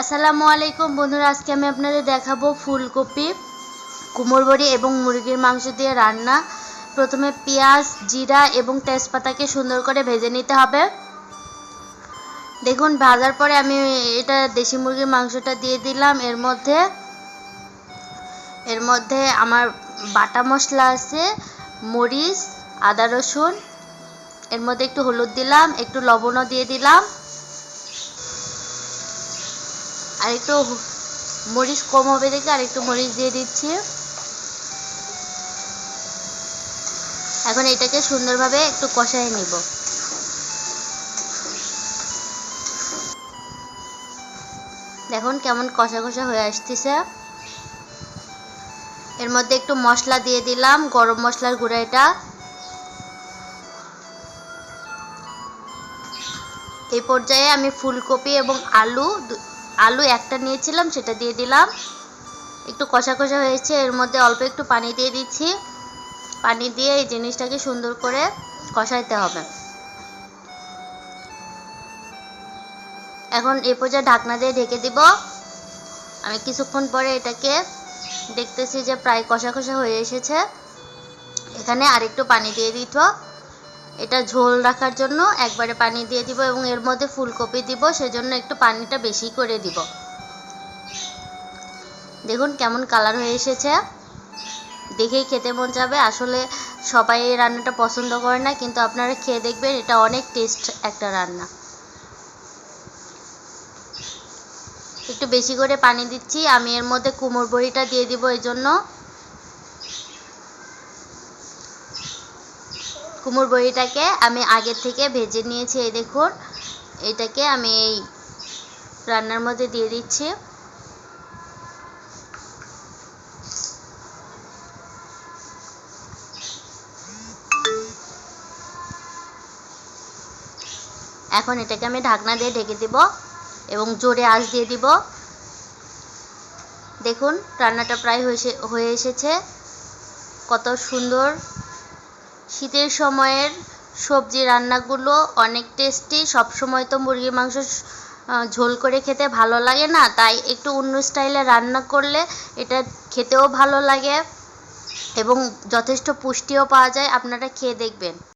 আসসালামু আলাইকুম বন্ধুরা, আজকে আমি আপনাদের দেখাবো ফুলকপি কুমড়ো বড়ি এবং মুরগির মাংস দিয়ে রান্না। প্রথমে পেঁয়াজ, জিরা এবং তেজপাতাকে সুন্দর করে ভেজে নিতে হবে। দেখুন, ভাজার পরে আমি এটা দেশি মুরগির মাংসটা দিয়ে দিলাম। এর মধ্যে এর মধ্যে আমার বাটা মশলা আছে, মরিচ, আদা রসুন, এর মধ্যে একটু হলুদ দিলাম, একটু লবণও দিয়ে দিলাম। আর একটু মরিচ কম হবে দেখে আর একটু মরিচ দিয়ে দিচ্ছি। এখন এটাকে সুন্দরভাবে একটু কষাই নিব। দেখুন কেমন কষা কষা হয়ে আসতেছে। এর মধ্যে একটু মশলা দিয়ে দিলাম, গরম মশলার গুঁড়া এটা। এই পর্যায়ে আমি ফুলকপি এবং আলু আলু একটা নিয়েছিলাম, সেটা দিয়ে দিলাম। একটু কষা কষা হয়েছে, এর মধ্যে অল্প একটু পানি দিয়ে দিচ্ছি। পানি দিয়ে এই জিনিসটাকে সুন্দর করে কষাইতে হবে। এখন এ পর্যায়ে ঢাকনা দিয়ে ঢেকে দিব। আমি কিছুক্ষণ পরে এটাকে দেখতেছি যে প্রায় কষা কষা হয়ে এসেছে। এখানে আরেকটু পানি দিয়ে দিত এটা ঝোল রাখার জন্য একবারে পানি দিয়ে দিব এবং এর মধ্যে ফুলকপি দিব, সেজন্য একটু পানিটা বেশি করে দিব। দেখুন কেমন কালার হয়ে এসেছে। দেখেই খেতে মন যাবে আসলে সবাই এই রান্নাটা পছন্দ করে না, কিন্তু আপনারা খেয়ে দেখবেন এটা অনেক টেস্ট একটা রান্না। একটু বেশি করে পানি দিচ্ছি। আমি এর মধ্যে কুমড়ো বড়িটা দিয়ে দিব এই জন্য কুমড়ো বড়িটাকে আমি আগে থেকে ভেজে নিয়েছি, এই দেখুন। এটাকে আমি এই রান্নার মধ্যে দিয়ে দিচ্ছি। এখন এটাকে আমি ঢাকনা দিয়ে ঢেকে দিব এবং জোরে আঁচ দিয়ে দিব। দেখুন, রান্নাটা প্রায় হয়ে এসেছে। কত সুন্দর শীতের সময়ের সবজি রান্নাগুলো অনেক টেস্টি সবসময় তো মুরগির মাংস ঝোল করে খেতে ভালো লাগে না, তাই একটু অন্য স্টাইলে রান্না করলে এটা খেতেও ভালো লাগে এবং যথেষ্ট পুষ্টিও পাওয়া যায়। আপনারা খেয়ে দেখবেন।